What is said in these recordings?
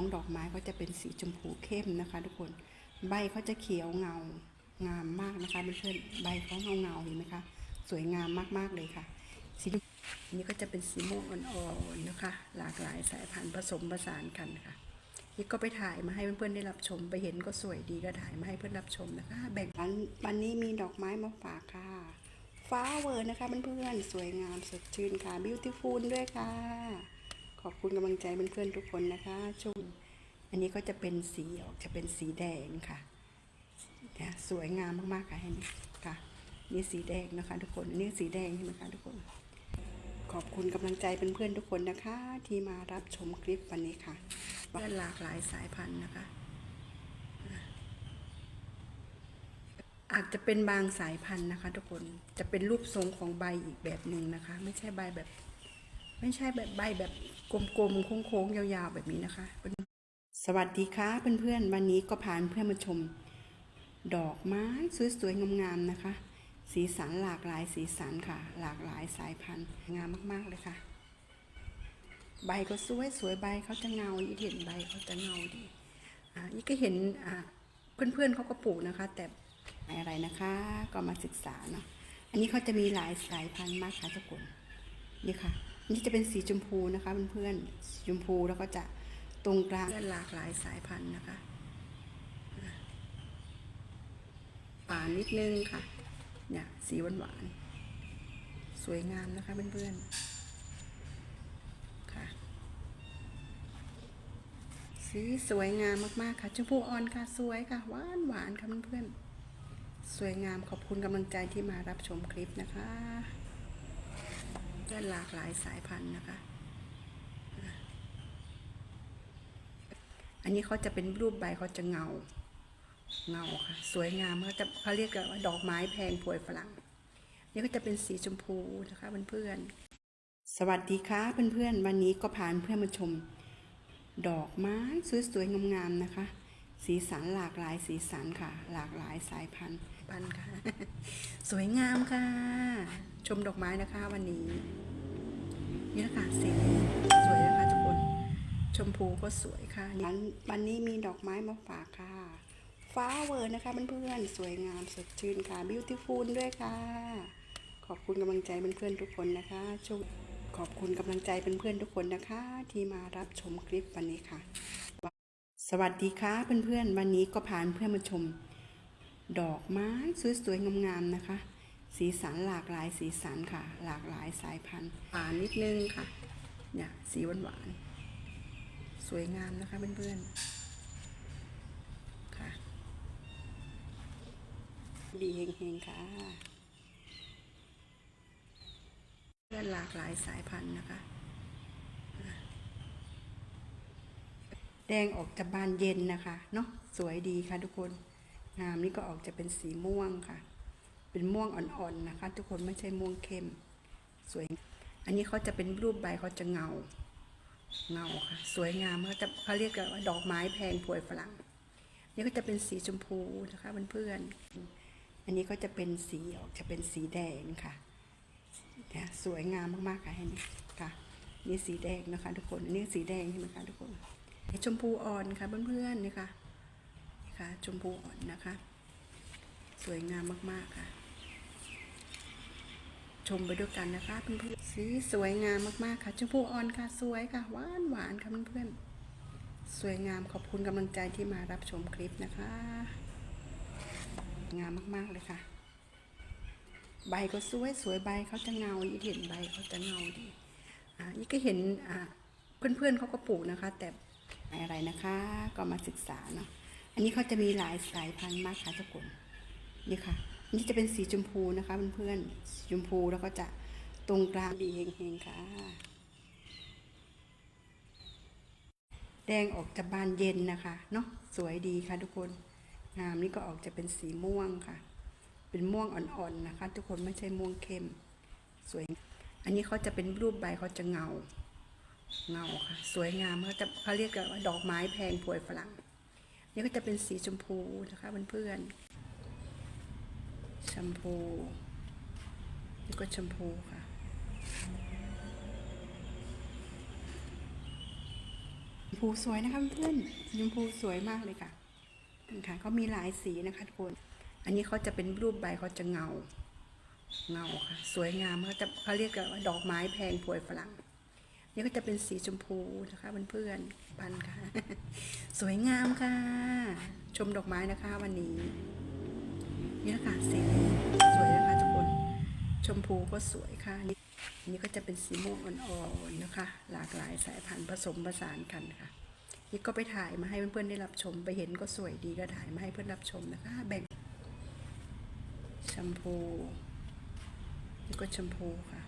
ของดอกไม้ก็จะเป็นสีชมพูเข้มนะคะ ทุกคนใบเขาจะเขียวเงางามมากนะคะเพื่อนๆใบเขาเงาเงาเห็นไหมคะสวยงามมากๆเลยค่ะสีนี้ก็จะเป็นสีม่วงอ่อนๆนะคะ หลากหลายสายพันธุ์ผสมผสานกันค่ะนี่ก็ไปถ่ายมาให้เพื่อนๆได้รับชมไปเห็นก็สวยดีก็ถ่ายมาให้เพื่อนรับชมนะคะ แบ่งปันวันนี้มีดอกไม้มาฝากค่ะฟ้าเวอร์นะคะเพื่อนๆสวยงามสดชื่นค่ะ beautiful ด้วยค่ะ ขอบคุณกำลังใจเพื่อนๆทุกคนนะคะชมอันนี้ก็จะเป็นสีออกจะเป็นสีแดงค่ะนี่ยสวยงามมากๆค่ะเห็นไหมค่ะ นี่สีแดงนะคะ ทุกคนนนี่สีแดงใช่ไหมคะทุกคน ขอบคุณกำลังใจเพื่อนๆทุกคนนะคะ ที่มารับชมคลิปวันนี้ค่ะเพื่อนหลากหลายสายพันธุ์นะคะอาจจะเป็นบางสายพันธุ์นะคะ ทุกคนจะเป็นรูปทรงของใบอีกแบบหนึ่งนะคะ ไม่ใช่ใบแบบ ไม่ใช่แบบใบแบบกลมๆโค้งๆยาวๆแบบนี้นะคะ สวัสดีค่ะเพื่อนๆวันนี้ก็พาเพื่อนมาชม ดอกไม้สวยๆงามๆนะคะ สีสันหลากหลายสีสันค่ะ หลากหลายสายพันธุ์งามมากๆเลยค่ะ ใบก็สวยสวยใบเขาจะเงาอีเห็นใบเขาจะเงาดีอ่าอีก็เห็นอ่าเพื่อนๆเขาก็ปลูกนะคะ แต่อะไรนะคะ ก็มาศึกษาเนาะอันนี้เขาจะมีหลายสายพันธุ์มากค่ะทุกคนนี่ค่ะ นี่จะเป็นสีชมพูนะคะเพื่อนๆสีชมพูแล้วก็จะตรงกลางหลากหลายสายพันธุ์นะคะหวานนิดนึงค่ะเนี่ยสีหวานหวานๆสวยงามนะคะเพื่อนๆค่ะ สีสวยงามมากๆค่ะชมพูอ่อนค่ะสวยค่ะหวานหวานค่ะเพื่อนๆสวยงามขอบคุณกำลังใจที่มารับชมคลิปนะคะ พื่อนหลากหลายสายพันธุ์นะคะ อันนี้เขาจะเป็นรูปใบเขาจะเงา เงาค่ะ สวยงามเขาจะเขาเรียกกันว่าดอกไม้แพงพวยฝรั่ง นี่ก็จะเป็นสีชมพูนะคะเพื่อนๆ สวัสดีค่ะเพื่อนๆ วันนี้ก็พาเพื่อนมาชม ดอกไม้สวยๆงามๆนะคะ สีสันหลากหลายสีสันค่ะ หลากหลายสายพันธุ์พันธุ์ค่ะ สวยงามค่ะ ชมดอกไม้นะคะวันนี้ นี่นะคะสีสวยนะคะทุกคน ชมพูก็สวยค่ะวันวันนี้มีดอกไม้มาฝากค่ะฟ้าเวอร์นะคะเพื่อนๆ สวยงามสดชื่นค่ะ beautiful ด้วยค่ะ ขอบคุณกำลังใจเพื่อนๆทุกคนนะคะชมขอบคุณกำลังใจเพื่อนๆทุกคนนะคะ ที่มารับชมคลิปวันนี้ค่ะ สวัสดีค่ะเพื่อนๆ วันนี้ก็พาเพื่อนมาชม ดอกไม้สวยๆงามๆนะคะ สีสันหลากหลายสีสันค่ะ หลากหลายสายพันธุ์หวานนิดนึงค่ะเนี่ยสีหวานๆสวยงามนะคะเพื่อนๆค่ะ ดีเฮงๆค่ะ เพื่อนหลากหลายสายพันธุ์นะคะ แดงออกจะบานเย็นนะคะเนาะสวยดีค่ะทุกคนงามนี่ก็ออกจะเป็นสีม่วงค่ะ เป็นม่วงอ่อนๆนะคะ ทุกคนไม่ใช่ม่วงเข้ม สวย อันนี้เขาจะเป็นรูปใบเขาจะเงา เงาค่ะ สวยงามเขาจะเขาเรียกกันว่าดอกไม้แพงพวยฝรั่ง นี่ก็จะเป็นสีชมพูนะคะเพื่อนๆอันนี้ก็จะเป็นสีออกจะเป็นสีแดงค่ะนี่ยสวยงามมากๆค่ะเห็นไหมค่ะ นี่สีแดงนะคะ ทุกคนอันนี้สีแดงใช่ไหมคะทุกคน ชมพูอ่อนค่ะเพื่อนๆนี่ค่ะนี่ค่ะ ชมพูอ่อนนะคะ สวยงามมากๆค่ะ ชมไปด้วยกันนะคะเพื่อนๆสีสวยงามมากๆค่ะ ชมพูอ่อนค่ะสวยค่ะหวานหวานค่ะเพื่อนๆสวยงามขอบคุณกำลังใจที่มารับชมคลิปนะคะ งามมากๆเลยค่ะ ใบก็สวยสวยใบเขาจะเงาอีเห็นใบเขาจะเงาดีอ่าอีก็เห็นอ่าเพื่อนๆเขาก็ปลูกนะคะ แต่ อะไรนะคะ ก็มาศึกษาเนาะอันนี้เขาจะมีหลายสายพันธุ์มากค่ะทุกคนนี่ค่ะนี่จะเป็นสีชมพูนะคะเพื่อนๆสีชมพูแล้วก็จะตรงกลางดีเฮงๆค่ะ แดงออกจะบานเย็นนะคะเนาะสวยดีค่ะทุกคนงามนี่ก็ออกจะเป็นสีม่วงค่ะ เป็นม่วงอ่อนๆนะคะ ทุกคนไม่ใช่ม่วงเข้ม สวย อันนี้เขาจะเป็นรูปใบเขาจะเงา เงาค่ะ สวยงามเขาจะเขาเรียกกันว่าดอกไม้แพงพวยฝรั่ง นี่ก็จะเป็นสีชมพูนะคะเพื่อนๆชมพู นี่ก็ชมพูค่ะชมพูสวยนะคะเพื่อนชมพูสวยมากเลยค่ะค่ะเขามีหลายสีนะคะทุกคน อันนี้เขาจะเป็นรูปใบเขาจะเงา เงาค่ะ สวยงามเขาจะเขาเรียกกันว่าดอกไม้แพงพวยฝรั่ง นี่ก็จะเป็นสีชมพูนะคะเพื่อนๆพันค่ะ สวยงามค่ะ ชมดอกไม้นะคะวันนี้ นี่นะคะสีสวยนะคะทุกคน ชมพูก็สวยค่ะนี่นนี้ก็จะเป็นสีม่วงอ่อนๆนะคะ หลากหลายสายพันธุ์ผสมผสานกันค่ะ นี่ก็ไปถ่ายมาให้เพื่อนๆได้รับชม ไปเห็นก็สวยดีก็ถ่ายมาให้เพื่อนรับชมนะคะ แบ่งชมพูนี่ก็ชมพูค่ะ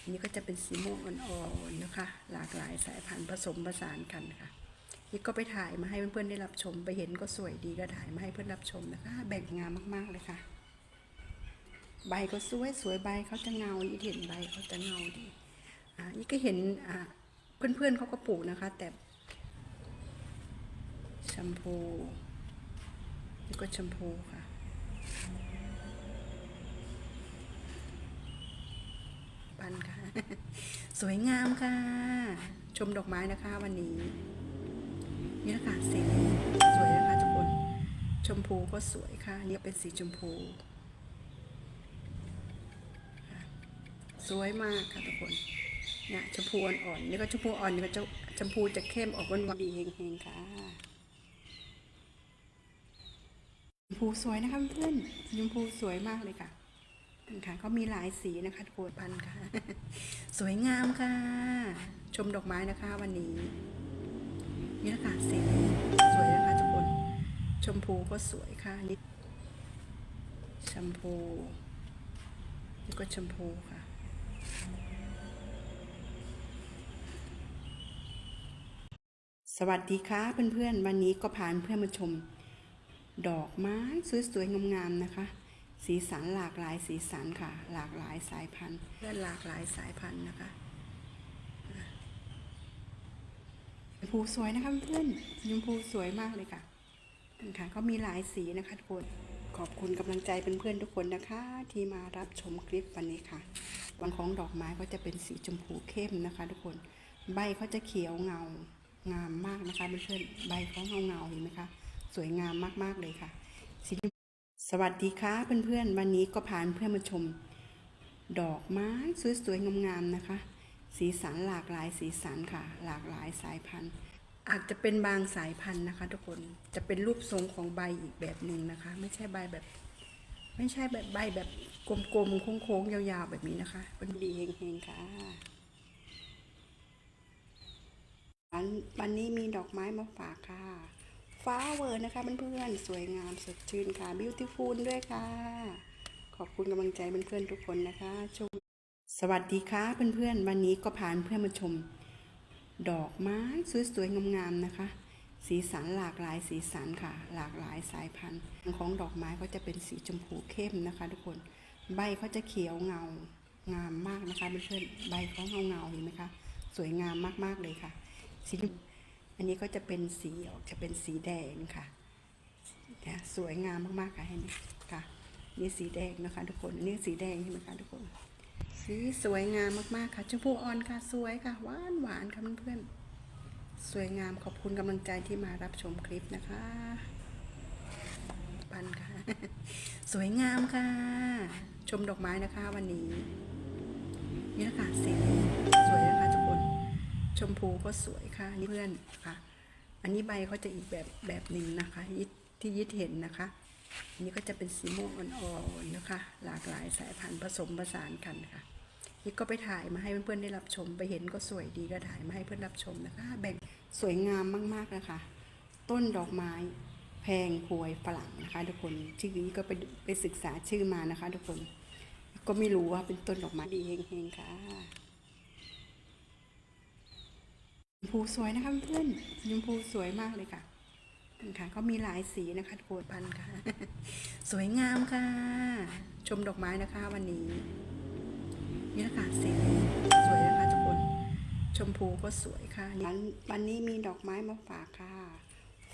อันนี้ก็จะเป็นสีม่วงอ่อนๆนะคะ หลากหลายสายพันธุ์ผสมผสานกันค่ะนี่ก็ไปถ่ายมาให้เพื่อนๆได้รับชม ไปเห็นก็สวยดีก็ถ่ายมาให้เพื่อนรับชมนะคะ แบ่งงามมากๆเลยค่ะ ใบก็สวยสวยใบเขาจะเงาอีเห็นใบเขาจะเงาดีอ่านี่ก็เห็นอ่าเพื่อนๆเขาก็ปลูกนะคะ แต่แชมพูนี่ก็แชมพูค่ะ พันค่ะ สวยงามค่ะ ชมดอกไม้นะคะวันนี้ นี่นะคะสีสวยนะคะทุกคน ชมพูก็สวยค่ะ นี่เป็นสีชมพู สวยมากค่ะทุกคนเนี่ยชมพูอ่อนๆนี่ก็ชมพูอ่อนนี่ก็จะชมพูจะเข้มออกหวานๆดีเฮงๆค่ะชมพูสวยนะคะเพื่อนชมพูสวยมากเลยค่ะ ค่ะเขามีหลายสีนะคะทุกคนพันค่ะ สวยงามค่ะ ชมดอกไม้นะคะ วันนี้นี่นะคะสีสวยนะคะทุกคน ชมพูก็สวยค่ะนี่ชมพูนี่ก็ชมพูค่ะสวัสดีค่ะเพื่อนๆ วันนี้ก็พาเพื่อนมาชม ดอกไม้สวยๆงามๆนะคะ สีสันหลากหลายสีสันค่ะ หลากหลายสายพันธุ์เพื่อนหลากหลายสายพันธุ์นะคะชมพูสวยนะคะเพื่อนชมพูสวยมากเลยค่ะนี่ค่ะเขามีหลายสีนะคะทุกคนขอบคุณกำลังใจเป็นเพื่อนๆทุกคนนะคะ ที่มารับชมคลิปวันนี้ค่ะวันของดอกไม้ก็จะเป็นสีชมพูเข้มนะคะ ทุกคนใบเขาจะเขียวเงางามมากนะคะเพื่อนๆใบเขาเงาเงาๆเห็นไหมคะสวยงามมากๆเลยค่ะสีชม สวัสดีค่ะเพื่อนๆ วันนี้ก็พาเพื่อนมาชม ดอกไม้สวยๆงามๆนะคะ สีสันหลากหลายสีสันค่ะ หลากหลายสายพันธุ์ อาจจะเป็นบางสายพันธุ์นะคะ ทุกคนจะเป็นรูปทรงของใบอีกแบบหนึ่งนะคะ ไม่ใช่ใบแบบ ไม่ใช่แบบใบแบบกลมๆโค้งๆยาวๆแบบนี้นะคะเป็นดีเฮงๆค่ะวันวันนี้มีดอกไม้มาฝากค่ะ ฟ้าเวอร์นะคะเพื่อนๆ สวยงามสดชื่นค่ะ beautiful ด้วยค่ะ ขอบคุณกำลังใจเพื่อนๆทุกคนนะคะชม สวัสดีค่ะเพื่อนๆ วันนี้ก็พาเพื่อนมาชม ดอกไม้สวยๆงามๆนะคะ สีสันหลากหลายสีสันค่ะ หลากหลายสายพันธุ์ของดอกไม้ก็จะเป็นสีชมพูเข้มนะคะ ทุกคน ใบเขาจะเขียวเงางามมากนะคะเพื่อนๆ ใบเขาเงาเงาๆเห็นไหมคะ สวยงามมากๆเลยค่ะสี อันนี้ก็จะเป็นสีออกจะเป็นสีแดงค่ะนะสวยงามมากๆค่ะเห็นไหมค่ะนี่สีแดงนะคะ ทุกคนนี่สีแดงใช่ไหมคะทุกคน สีสวยงามมากๆค่ะชมพูอ่อนค่ะสวยค่ะหวานหวานค่ะเพื่อนๆสวยงามขอบคุณกำลังใจที่มารับชมคลิปนะคะปันค่ะ สวยงามค่ะ ชมดอกไม้นะคะวันนี้นี่นะคะสีสวยนะคะทุกคน ชมพูก็สวยค่ะนี่เพื่อนค่ะ อันนี้ใบเขาจะอีกแบบแบบหนึ่งนะคะที่ยิดเห็นนะคะอันนี้ก็จะเป็นสีม่วงอ่อนๆนะคะ หลากหลายสายพันธุ์ผสมผสานกันค่ะนี่ก็ไปถ่ายมาให้เพื่อนๆได้รับชม ไปเห็นก็สวยดีก็ถ่ายมาให้เพื่อนรับชมนะคะ แบ่งสวยงามมากๆนะคะ ต้นดอกไม้แพงพวยฝรั่งนะคะ ทุกคนชื่อนี้ก็ไปไปศึกษาชื่อมานะคะ ทุกคน ก็ไม่รู้ว่าเป็นต้นดอกไม้ดีเฮงๆค่ะ มพูสวยนะคะเพื่อนชมพูสวยมากเลยค่ะค่ะเขามีหลายสีนะคะทุกคนพันค่ะ สวยงามค่ะ ชมดอกไม้นะคะวันนี้ นี่นะคะสีสวยนะคะทุกคน ชมพูก็สวยค่ะวันวันนี้มีดอกไม้มาฝากค่ะ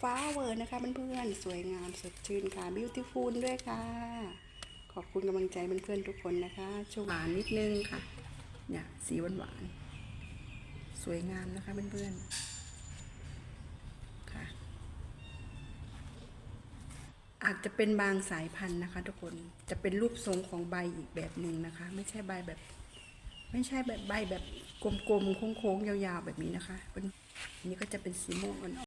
ฟ้าเวอร์นะคะเพื่อนๆสวยงามสดชื่นค่ะ beautiful ด้วยค่ะ ขอบคุณกำลังใจเพื่อนๆทุกคนนะคะชมหวานนิดนึงค่ะเนี่ยสีหวานๆ สวยงามนะคะเพื่อนๆค่ะ อาจจะเป็นบางสายพันธุ์นะคะ ทุกคนจะเป็นรูปทรงของใบอีกแบบหนึ่งนะคะ ไม่ใช่ใบแบบ ไม่ใช่แบบใบแบบกลมๆโค้งๆยาวๆแบบนี้นะคะเป็นอันนี้ก็จะเป็นสีม่วงอ่อน